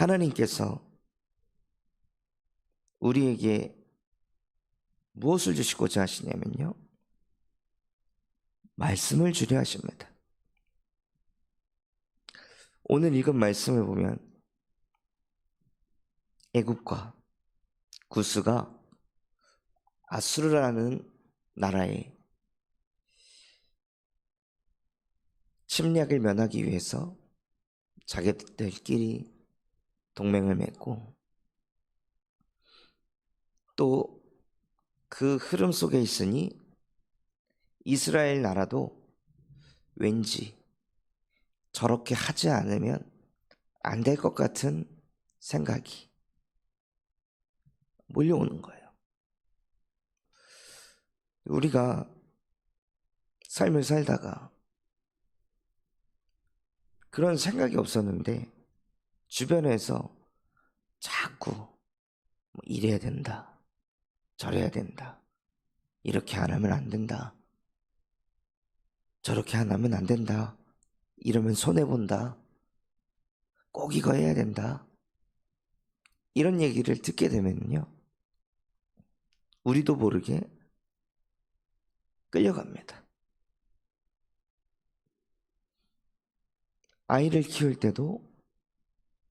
하나님께서 우리에게 무엇을 주시고자 하시냐면요. 말씀을 주려 하십니다. 오늘 읽은 말씀을 보면 애굽과 구스가 아수르라는 나라에 침략을 면하기 위해서 자기들끼리 동맹을 맺고 또 그 흐름 속에 있으니 이스라엘 나라도 왠지 저렇게 하지 않으면 안 될 것 같은 생각이 몰려오는 거예요. 우리가 삶을 살다가 그런 생각이 없었는데 주변에서 자꾸 뭐 이래야 된다. 저래야 된다. 이렇게 안 하면 안 된다. 저렇게 안 하면 안 된다. 이러면 손해본다. 꼭 이거 해야 된다. 이런 얘기를 듣게 되면요. 우리도 모르게 끌려갑니다. 아이를 키울 때도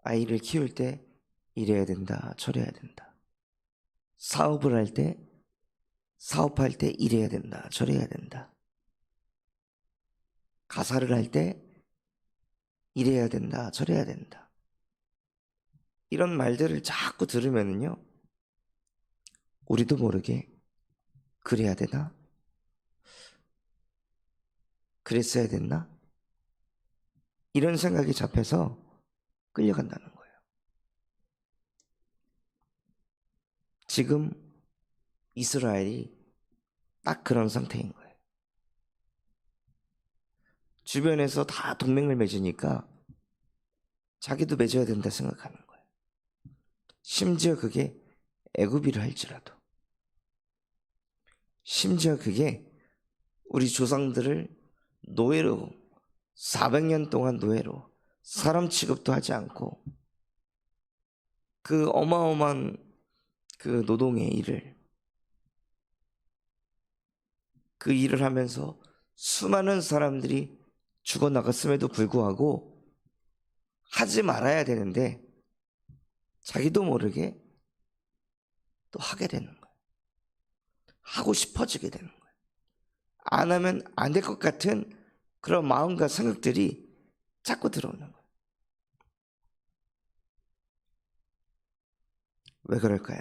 아이를 키울 때 이래야 된다, 저래야 된다. 사업을 할 때, 사업할 때 이래야 된다, 저래야 된다. 가사를 할 때 이래야 된다, 저래야 된다. 이런 말들을 자꾸 들으면요, 우리도 모르게 그래야 되나? 그랬어야 됐나? 이런 생각이 잡혀서 끌려간다는 거예요. 지금 이스라엘이 딱 그런 상태인 거예요. 주변에서 다 동맹을 맺으니까 자기도 맺어야 된다 생각하는 거예요. 심지어 그게 애굽이라 할지라도 심지어 그게 우리 조상들을 노예로 400년 동안 노예로 사람 취급도 하지 않고 그 어마어마한 그 노동의 일을 그 일을 하면서 수많은 사람들이 죽어나갔음에도 불구하고 하지 말아야 되는데 자기도 모르게 또 하게 되는 거예요. 하고 싶어지게 되는 거예요. 안 하면 안 될 것 같은 그런 마음과 생각들이 자꾸 들어오는 거예요. 왜 그럴까요?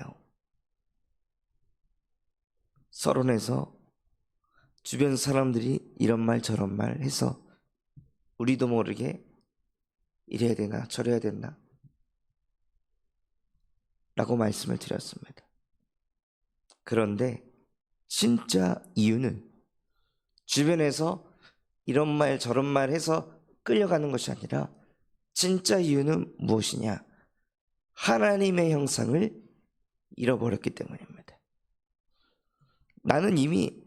서론에서 주변 사람들이 이런 말 저런 말 해서 우리도 모르게 이래야 되나 저래야 되나 라고 말씀을 드렸습니다. 그런데 진짜 이유는 주변에서 이런 말 저런 말 해서 끌려가는 것이 아니라 진짜 이유는 무엇이냐? 하나님의 형상을 잃어버렸기 때문입니다. 나는 이미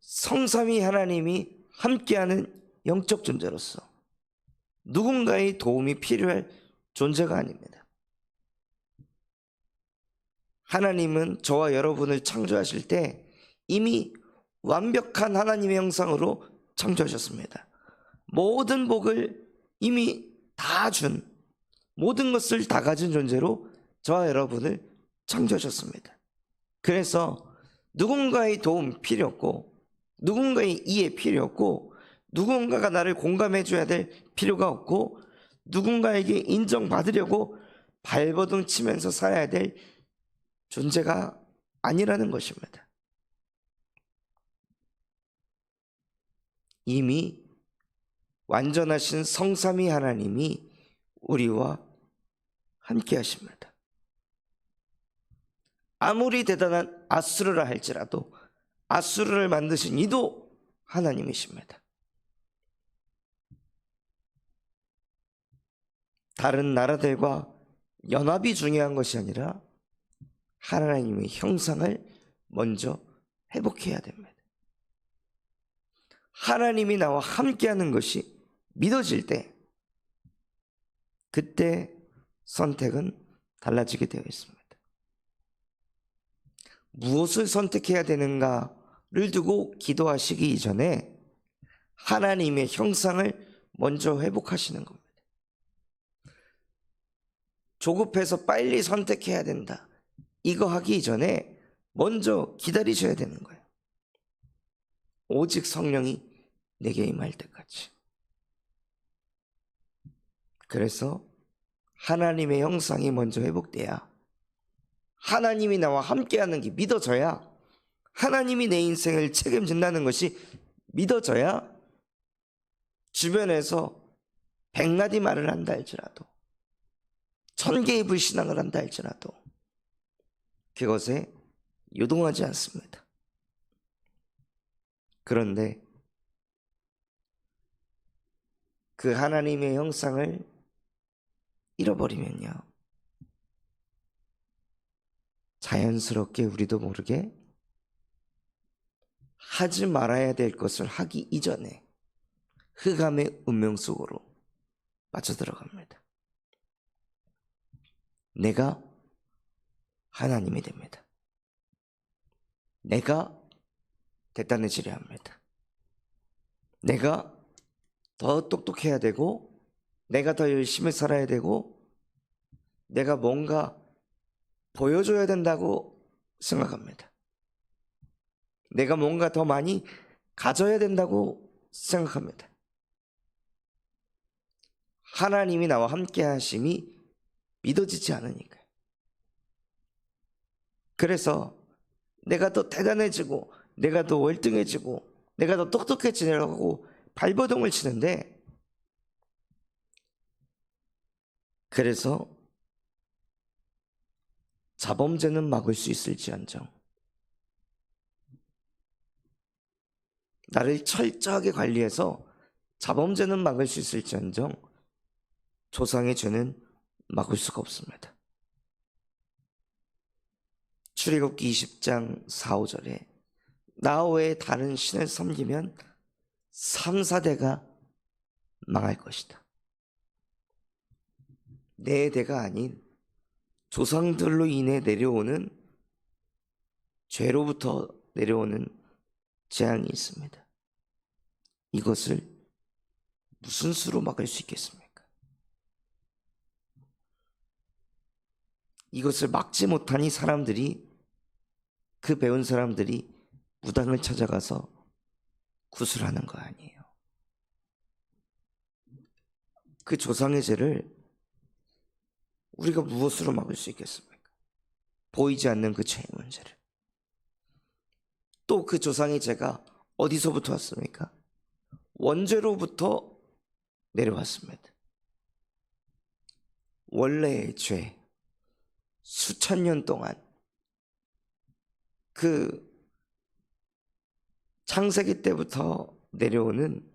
성삼위 하나님이 함께하는 영적 존재로서 누군가의 도움이 필요할 존재가 아닙니다. 하나님은 저와 여러분을 창조하실 때 이미 완벽한 하나님의 형상으로 창조하셨습니다. 모든 복을 이미 다 준, 모든 것을 다 가진 존재로 저와 여러분을 창조하셨습니다. 그래서 누군가의 도움 필요 없고, 누군가의 이해 필요 없고, 누군가가 나를 공감해 줘야 될 필요가 없고, 누군가에게 인정받으려고 발버둥 치면서 살아야 될 존재가 아니라는 것입니다. 이미 완전하신 성삼위 하나님이 우리와 함께 하십니다. 아무리 대단한 아수르라 할지라도 아수르를 만드신 이도 하나님이십니다. 다른 나라들과 연합이 중요한 것이 아니라 하나님의 형상을 먼저 회복해야 됩니다. 하나님이 나와 함께하는 것이 믿어질 때, 그때 선택은 달라지게 되어 있습니다. 무엇을 선택해야 되는가를 두고 기도하시기 이전에 하나님의 형상을 먼저 회복하시는 겁니다. 조급해서 빨리 선택해야 된다. 이거 하기 이전에 먼저 기다리셔야 되는 거예요. 오직 성령이 내게 임할 때까지. 그래서 하나님의 형상이 먼저 회복돼야 하나님이 나와 함께하는 게 믿어져야 하나님이 내 인생을 책임진다는 것이 믿어져야 주변에서 백마디 말을 한다 할지라도 천 개의 불신앙을 한다 할지라도 그것에 요동하지 않습니다. 그런데 그 하나님의 형상을 잃어버리면요. 자연스럽게 우리도 모르게 하지 말아야 될 것을 하기 이전에 흑암의 운명 속으로 빠져 들어갑니다. 내가 하나님이 됩니다. 내가 대단해지려 합니다. 내가 더 똑똑해야 되고, 내가 더 열심히 살아야 되고, 내가 뭔가 보여줘야 된다고 생각합니다. 내가 뭔가 더 많이 가져야 된다고 생각합니다. 하나님이 나와 함께 하심이 믿어지지 않으니까요. 그래서 내가 더 대단해지고, 내가 더 월등해지고, 내가 더 똑똑해지려고 발버둥을 치는데, 그래서 자범죄는 막을 수 있을지언정, 나를 철저하게 관리해서 자범죄는 막을 수 있을지언정, 조상의 죄는 막을 수가 없습니다. 출애굽기 20장 4, 5절에 나 외에 다른 신을 섬기면 3, 4대가 망할 것이다. 내 대가 아닌 조상들로 인해 내려오는 죄로부터 내려오는 재앙이 있습니다. 이것을 무슨 수로 막을 수 있겠습니까? 이것을 막지 못하니 사람들이 그 배운 사람들이 무당을 찾아가서 구슬하는 거 아니에요. 그 조상의 죄를 우리가 무엇으로 막을 수 있겠습니까? 보이지 않는 그 죄의 문제를. 또 그 조상의 죄가 어디서부터 왔습니까? 원죄로부터 내려왔습니다. 원래의 죄, 수천 년 동안 그 창세기 때부터 내려오는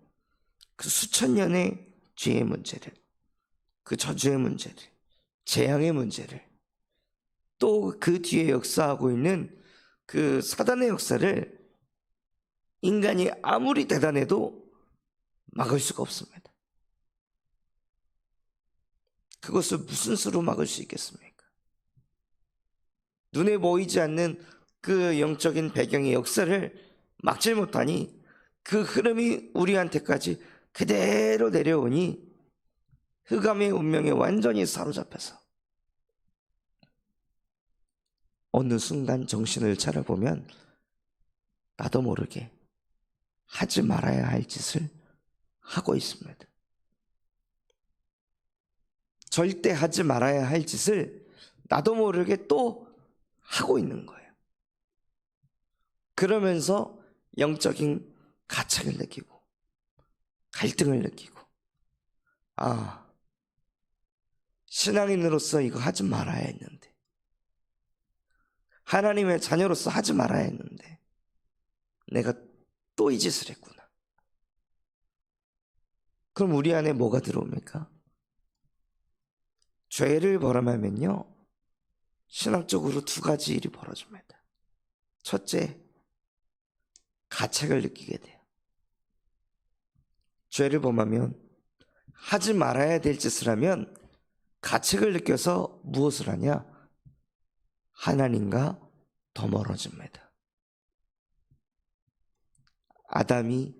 그 수천 년의 죄의 문제를, 그 저주의 문제를, 재앙의 문제를, 또 그 뒤에 역사하고 있는 그 사단의 역사를 인간이 아무리 대단해도 막을 수가 없습니다. 그것을 무슨 수로 막을 수 있겠습니까? 눈에 보이지 않는 그 영적인 배경의 역사를 막지 못하니 그 흐름이 우리한테까지 그대로 내려오니 흑암의 운명에 완전히 사로잡혀서 어느 순간 정신을 차려보면 나도 모르게 하지 말아야 할 짓을 하고 있습니다. 절대 하지 말아야 할 짓을 나도 모르게 또 하고 있는 거예요. 그러면서 영적인 가책을 느끼고 갈등을 느끼고 아 신앙인으로서 이거 하지 말아야 했는데 하나님의 자녀로서 하지 말아야 했는데 내가 또 이 짓을 했구나. 그럼 우리 안에 뭐가 들어옵니까? 죄를 벌하면요 신학적으로 두 가지 일이 벌어집니다. 첫째, 가책을 느끼게 돼요. 죄를 범하면 하지 말아야 될 짓을 하면 가책을 느껴서 무엇을 하냐? 하나님과 더 멀어집니다. 아담이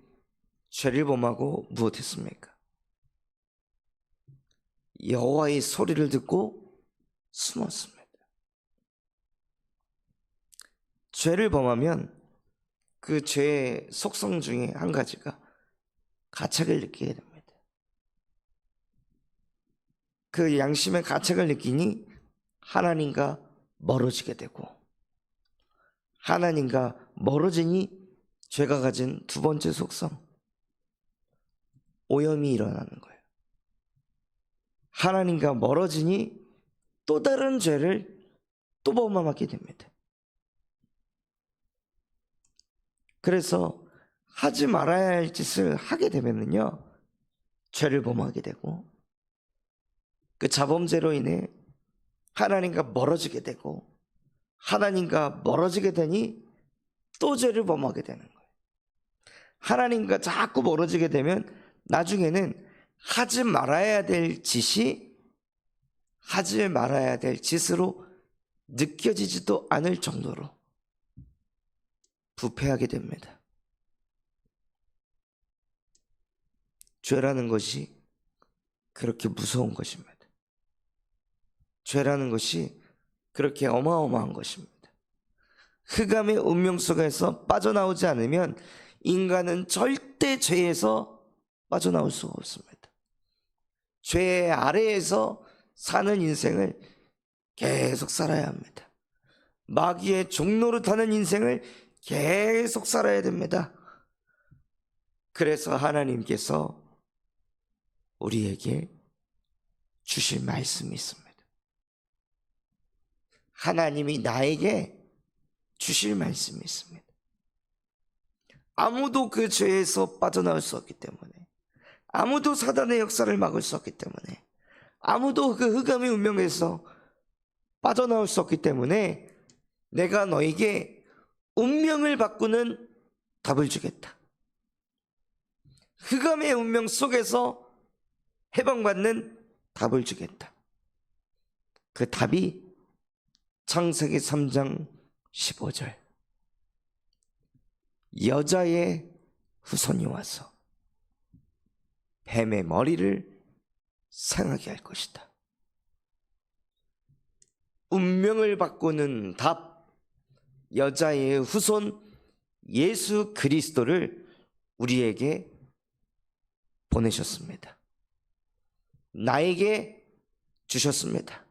죄를 범하고 무엇했습니까? 여호와의 소리를 듣고 숨었습니다. 죄를 범하면 그 죄의 속성 중에 한 가지가 가책을 느끼게 됩니다. 그 양심의 가책을 느끼니 하나님과 멀어지게 되고 하나님과 멀어지니 죄가 가진 두 번째 속성 오염이 일어나는 거예요. 하나님과 멀어지니 또 다른 죄를 또 범하게 됩니다. 그래서 하지 말아야 할 짓을 하게 되면은요, 죄를 범하게 되고, 그 자범죄로 인해 하나님과 멀어지게 되고, 하나님과 멀어지게 되니 또 죄를 범하게 되는 거예요. 하나님과 자꾸 멀어지게 되면 나중에는 하지 말아야 될 짓이 하지 말아야 될 짓으로 느껴지지도 않을 정도로 부패하게 됩니다. 죄라는 것이 그렇게 무서운 것입니다. 죄라는 것이 그렇게 어마어마한 것입니다. 흑암의 운명 속에서 빠져나오지 않으면 인간은 절대 죄에서 빠져나올 수가 없습니다. 죄 아래에서 사는 인생을 계속 살아야 합니다. 마귀의 종로로 타는 인생을 계속 살아야 됩니다. 그래서 하나님께서 우리에게 주실 말씀이 있습니다. 하나님이 나에게 주실 말씀이 있습니다. 아무도 그 죄에서 빠져나올 수 없기 때문에 아무도 사단의 역사를 막을 수 없기 때문에 아무도 그 흑암의 운명에서 빠져나올 수 없기 때문에 내가 너에게 운명을 바꾸는 답을 주겠다. 흑암의 운명 속에서 해방받는 답을 주겠다. 그 답이 창세기 3장 15절. 여자의 후손이 와서 뱀의 머리를 상하게 할 것이다. 운명을 바꾸는 답, 여자의 후손 예수 그리스도를 우리에게 보내셨습니다. 나에게 주셨습니다.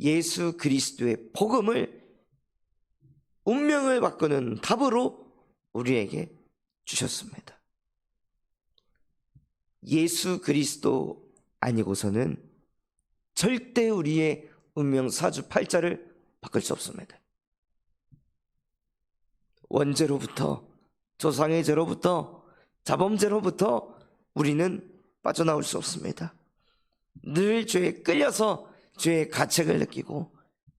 예수 그리스도의 복음을 운명을 바꾸는 답으로 우리에게 주셨습니다. 예수 그리스도 아니고서는 절대 우리의 운명 사주 팔자를 바꿀 수 없습니다. 원죄로부터 조상의 죄로부터 자범죄로부터 우리는 빠져나올 수 없습니다. 늘 죄에 끌려서 죄의 가책을 느끼고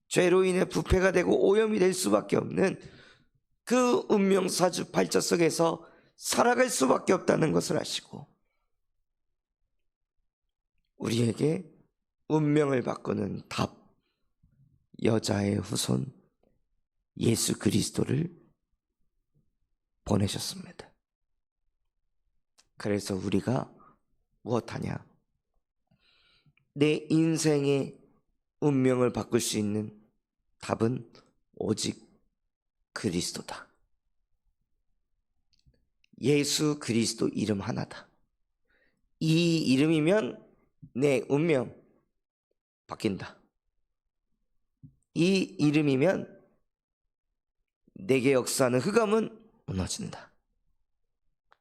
죄로 인해 부패가 되고 오염이 될 수밖에 없는 그 운명 사주 팔자 속에서 살아갈 수밖에 없다는 것을 아시고 우리에게 운명을 바꾸는 답, 여자의 후손 예수 그리스도를 보내셨습니다. 그래서 우리가 무엇하냐? 내 인생의 운명을 바꿀 수 있는 답은 오직 그리스도다. 예수 그리스도 이름 하나다. 이 이름이면 내 운명 바뀐다. 이 이름이면 내게 역사하는 흑암은 무너진다.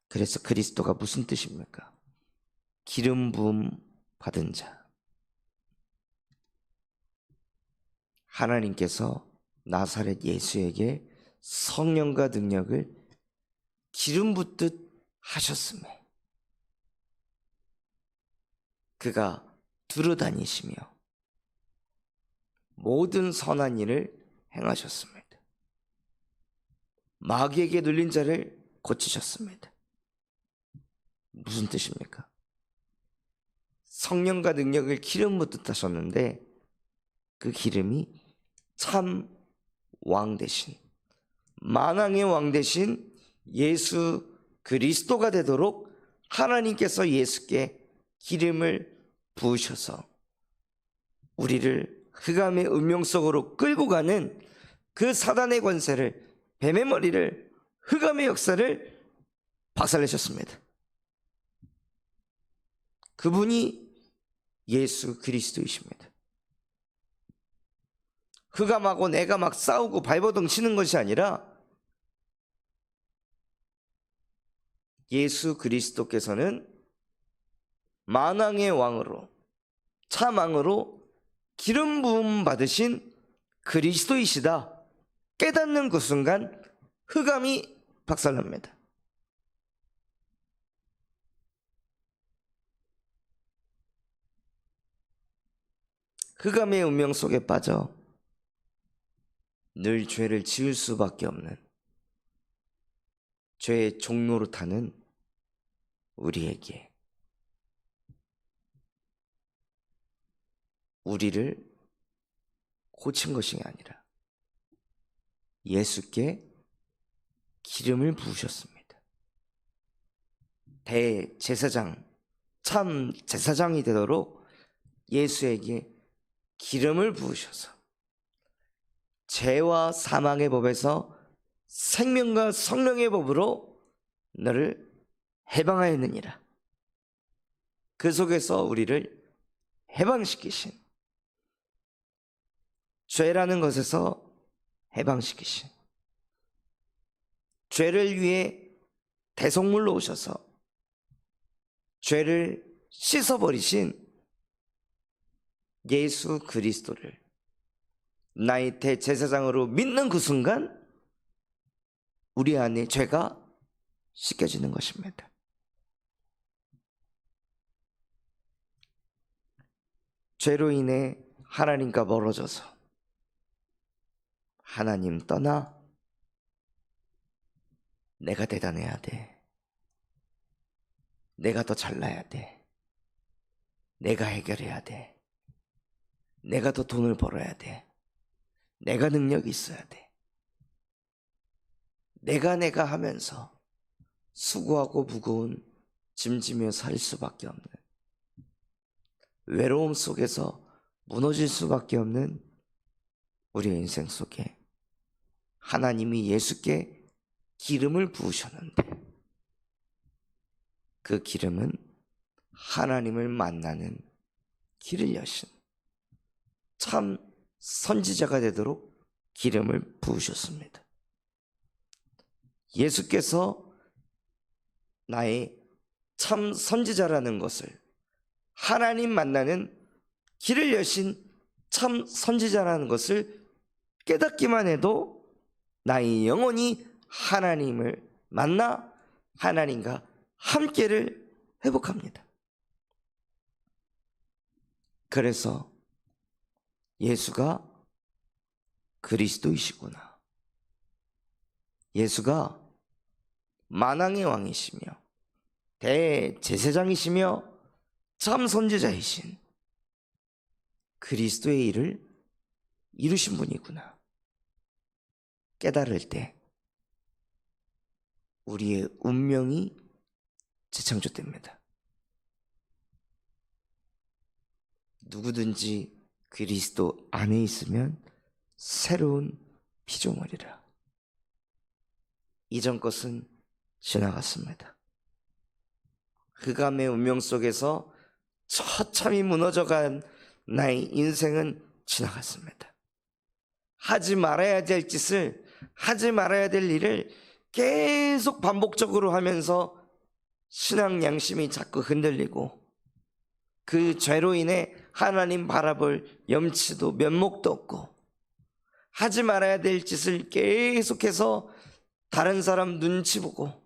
그래서 그리스도가 무슨 뜻입니까? 기름 부음 받은 자. 하나님께서 나사렛 예수에게 성령과 능력을 기름 붓듯 하셨음에 그가 두루 다니시며 모든 선한 일을 행하셨습니다. 마귀에게 눌린 자를 고치셨습니다. 무슨 뜻입니까? 성령과 능력을 기름 붓듯 하셨는데 그 기름이 참 왕 대신 만왕의 왕 대신 예수 그리스도가 되도록 하나님께서 예수께 기름을 부으셔서 우리를 흑암의 운명 속으로 끌고 가는 그 사단의 권세를 뱀의 머리를 흑암의 역사를 박살내셨습니다. 그분이 예수 그리스도이십니다. 흑암하고 내가 막 싸우고 발버둥 치는 것이 아니라 예수 그리스도께서는 만왕의 왕으로 참왕으로 기름 부음 받으신 그리스도이시다 깨닫는 그 순간 흑암이 박살납니다. 흑암의 운명 속에 빠져 늘 죄를 지을 수밖에 없는 죄의 종로로 타는 우리에게 우리를 고친 것이 아니라 예수께 기름을 부으셨습니다. 대제사장, 참 제사장이 되도록 예수에게 기름을 부으셔서 죄와 사망의 법에서 생명과 성령의 법으로 너를 해방하였느니라. 그 속에서 우리를 해방시키신 죄라는 것에서 해방시키신 죄를 위해 대속물로 오셔서 죄를 씻어버리신 예수 그리스도를 나의 대제사장으로 믿는 그 순간 우리 안에 죄가 씻겨지는 것입니다. 죄로 인해 하나님과 멀어져서 하나님 떠나 내가 대단해야 돼. 내가 더 잘나야 돼. 내가 해결해야 돼. 내가 더 돈을 벌어야 돼. 내가 능력이 있어야 돼. 내가 내가 하면서 수고하고 무거운 짐지며 살 수밖에 없는 외로움 속에서 무너질 수밖에 없는 우리의 인생 속에 하나님이 예수께 기름을 부으셨는데 그 기름은 하나님을 만나는 길을 여신 참 선지자가 되도록 기름을 부으셨습니다. 예수께서 나의 참 선지자라는 것을 하나님 만나는 길을 여신 참 선지자라는 것을 깨닫기만 해도 나의 영혼이 하나님을 만나 하나님과 함께를 회복합니다. 그래서 예수가 그리스도이시구나. 예수가 만왕의 왕이시며 대제사장이시며 참 선지자이신 그리스도의 일을 이루신 분이구나. 깨달을 때 우리의 운명이 재창조됩니다. 누구든지 그리스도 안에 있으면 새로운 피조물이라. 이전 것은 지나갔습니다. 흑암의 운명 속에서 처참히 무너져간 나의 인생은 지나갔습니다. 하지 말아야 될 짓을 하지 말아야 될 일을 계속 반복적으로 하면서 신앙 양심이 자꾸 흔들리고 그 죄로 인해 하나님 바라볼 염치도 면목도 없고 하지 말아야 될 짓을 계속해서 다른 사람 눈치 보고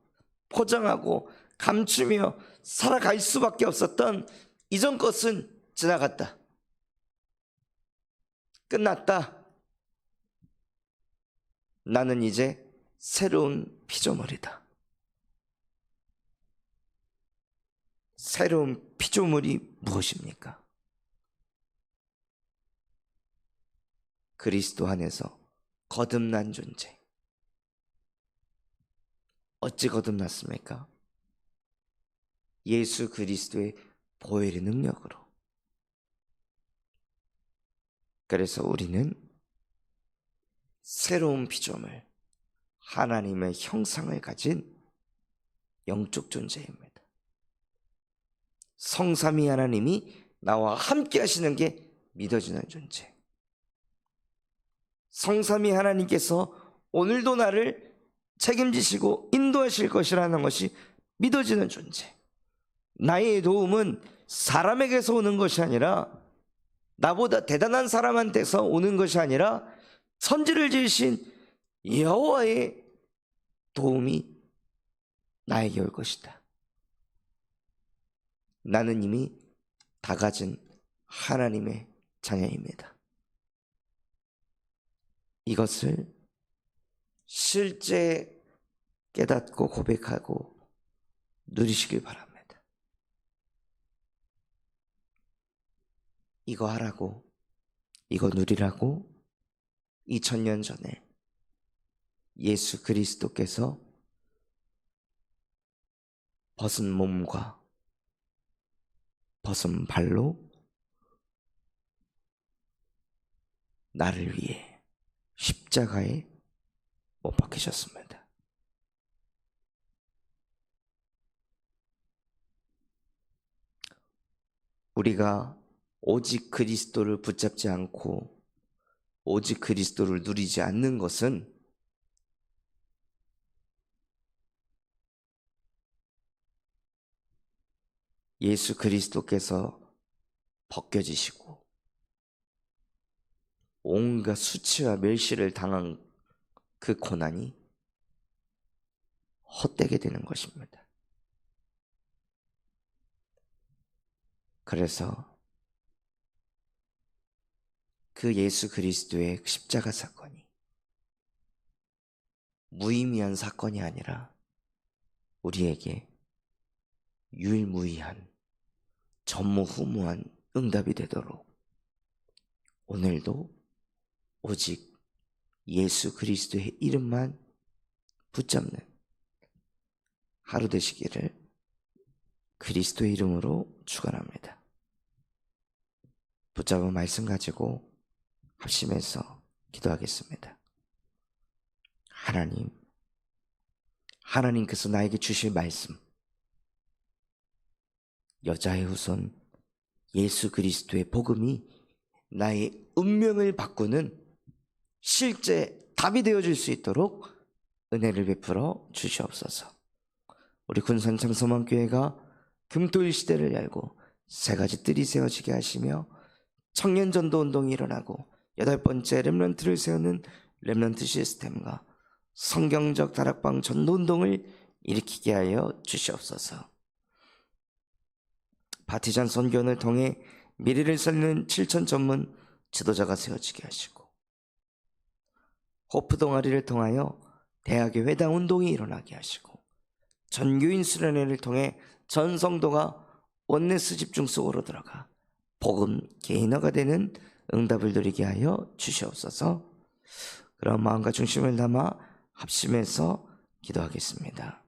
포장하고 감추며 살아갈 수밖에 없었던 이전 것은 지나갔다. 끝났다. 나는 이제 새로운 피조물이다. 새로운 피조물이 무엇입니까? 그리스도 안에서 거듭난 존재. 어찌 거듭났습니까? 예수 그리스도의 보혈의 능력으로. 그래서 우리는 새로운 피조물, 하나님의 형상을 가진 영적 존재입니다. 성삼위 하나님이 나와 함께 하시는 게 믿어지는 존재. 성삼위 하나님께서 오늘도 나를 책임지시고 인도하실 것이라는 것이 믿어지는 존재. 나의 도움은 사람에게서 오는 것이 아니라 나보다 대단한 사람한테서 오는 것이 아니라 선지를 지으신 여호와의 도움이 나에게 올 것이다. 나는 이미 다 가진 하나님의 자녀입니다. 이것을 실제 깨닫고 고백하고 누리시길 바랍니다. 이거 하라고, 이거 누리라고 2000년 전에 예수 그리스도께서 벗은 몸과 벗은 발로 나를 위해 십자가에 못 박히셨습니다. 우리가 오직 그리스도를 붙잡지 않고 오직 그리스도를 누리지 않는 것은 예수 그리스도께서 벗겨지시고 온갖 수치와 멸시를 당한 그 고난이 헛되게 되는 것입니다. 그래서 그 예수 그리스도의 십자가 사건이 무의미한 사건이 아니라 우리에게 유일무이한 전무후무한 응답이 되도록 오늘도 오직 예수 그리스도의 이름만 붙잡는 하루 되시기를 그리스도의 이름으로 축원합니다. 붙잡은 말씀 가지고 합심해서 기도하겠습니다. 하나님, 하나님께서 나에게 주실 말씀, 여자의 후손 예수 그리스도의 복음이 나의 운명을 바꾸는 실제 답이 되어줄 수 있도록 은혜를 베풀어 주시옵소서. 우리 군산 장소만교회가 금토일 시대를 열고 세 가지 뜰이 세워지게 하시며 청년 전도 운동이 일어나고 여덟 번째 렘런트를 세우는 렘런트 시스템과 성경적 다락방 전도 운동을 일으키게 하여 주시옵소서. 바티잔 선교원을 통해 미래를 살리는 7천 전문 지도자가 세워지게 하시고 호프 동아리를 통하여 대학의 회당 운동이 일어나게 하시고 전교인 수련회를 통해 전 성도가 원내스 집중 속으로 들어가 복음 개인화가 되는 응답을 누리게 하여 주시옵소서. 그런 마음과 중심을 담아 합심해서 기도하겠습니다.